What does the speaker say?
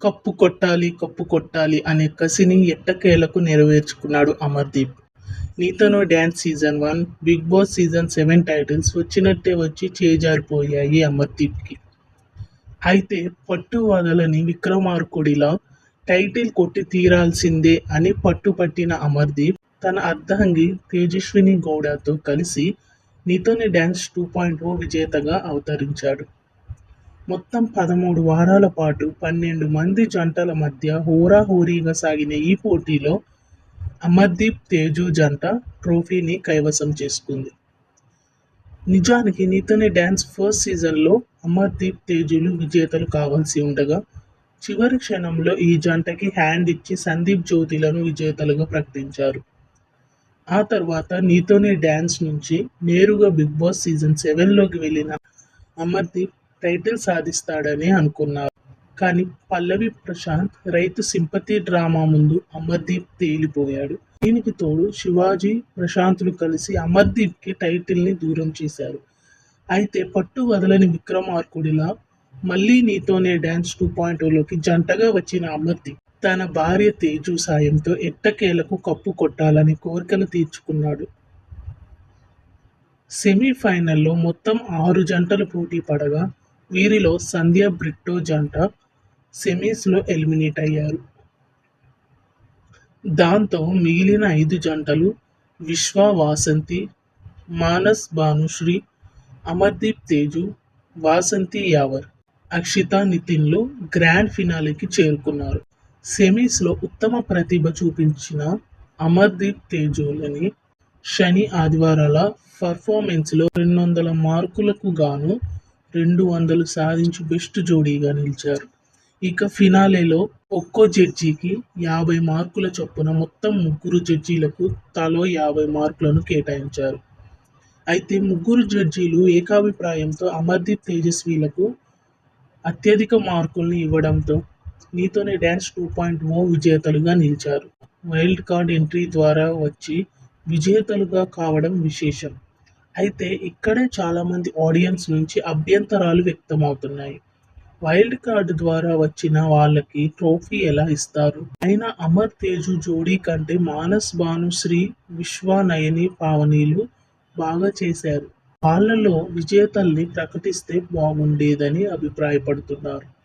Cup కొట్టాలి cup కొట్టాలి అనే కసిని ఎట్టకేలకు నెరవేర్చుకున్నాడు Amardeep. నీతోనో dance season one Bigg Boss season seven titles వచ్చినట్టే వచ్చి చేజారిపోయాయి అమర్దీప్కి. అయితే పట్టు వదలని విక్రమార్కుడిలా టైటిల్ కొట్టి తీరాల్సిందే అని పట్టుపట్టిన అమర్దీప్ తన అర్ధాంగి తేజస్విని గౌడతో కలిసి నీతోని డ్యాన్స్ టూ పాయింట్ ఓ విజేతగా అవతరించాడు. మొత్తం పదమూడు వారాల పాటు పన్నెండు మంది జంటల మధ్య హోరాహోరీగా సాగిన ఈ పోటీలో అమర్దీప్ తేజు జంట ట్రోఫీని కైవసం చేసుకుంది. నిజానికి నీతోనే డ్యాన్స్ ఫస్ట్ సీజన్లో అమర్దీప్ తేజులు విజేతలు కావాల్సి ఉండగా చివరి క్షణంలో ఈ జంటకి హ్యాండ్ ఇచ్చి సందీప్ జ్యోతిలను విజేతలుగా ప్రకటించారు. ఆ తర్వాత నీతోనే డ్యాన్స్ నుంచి నేరుగా బిగ్ బాస్ సీజన్ సెవెన్లోకి వెళ్ళిన అమర్దీప్ టైటిల్ సాధిస్తాడని అనుకున్నారు. కానీ పల్లవి ప్రశాంత్ రైతు సింపతి డ్రామా ముందు అమర్దీప్ తేలిపోయాడు. దీనికి తోడు శివాజీ ప్రశాంత్లు కలిసి అమర్దీప్కి టైటిల్ని దూరం చేశారు. అయితే పట్టు వదలని విక్రమార్కుడిలా మళ్ళీ నీతోనే డ్యాన్స్ టూ పాయింట్లోకి జంటగా వచ్చిన అమర్దీప్ తన భార్య తేజు సాయంతో ఎట్టకేలకు కప్పు కొట్టాలని కోరికను తీర్చుకున్నాడు. సెమీఫైనల్లో మొత్తం ఆరు జంటలు పోటీ పడగా వీరిలో సంధ్య బ్రిట్టో జంట సెమీస్లో ఎలిమినేట్ అయ్యారు. దాంతో మిగిలిన ఐదు జంటలు విశ్వ వాసంతి మానస్ భానుశ్రీ అమర్దీప్ తేజు వాసంతి యావర్ అక్షిత నితిన్లు గ్రాండ్ ఫినాలేకి చేరుకున్నారు. సెమీస్లో ఉత్తమ ప్రతిభ చూపించిన అమర్దీప్ తేజులని శని ఆదివారాల పర్ఫార్మెన్స్లో రెండు వందల మార్కులకు గాను రెండు వందలు సాధించి బెస్ట్ జోడీగా నిలిచారు. ఇక ఫినాలేలో ఒక్కో జడ్జికి యాభై మార్కుల చొప్పున మొత్తం ముగ్గురు జడ్జీలకు తలో యాభై మార్కులను కేటాయించారు. అయితే ముగ్గురు జడ్జీలు ఏకాభిప్రాయంతో అమర్దీప్ తేజస్వీలకు అత్యధిక మార్కుల్ని ఇవ్వడంతో నీతోనే డ్యాన్స్ టూ పాయింట్ ఓ విజేతలుగా నిలిచారు. వైల్డ్ కార్డ్ ఎంట్రీ ద్వారా వచ్చి విజేతలుగా కావడం విశేషం. అయితే ఇక్కడే చాలామంది ఆడియన్స్ నుంచి అభ్యంతరాలు వ్యక్తమవుతున్నాయి. వైల్డ్ కార్డు ద్వారా వచ్చిన వాళ్ళకి ట్రోఫీ ఎలా ఇస్తారు? అయినా అమర్ తేజు జోడీ కంటే మానస్ భానుశ్రీ విశ్వనయని పావనీలు బాగా చేశారు. వాళ్ళలో విజేతల్ని ప్రకటిస్తే బాగుండేదని అభిప్రాయపడుతున్నారు.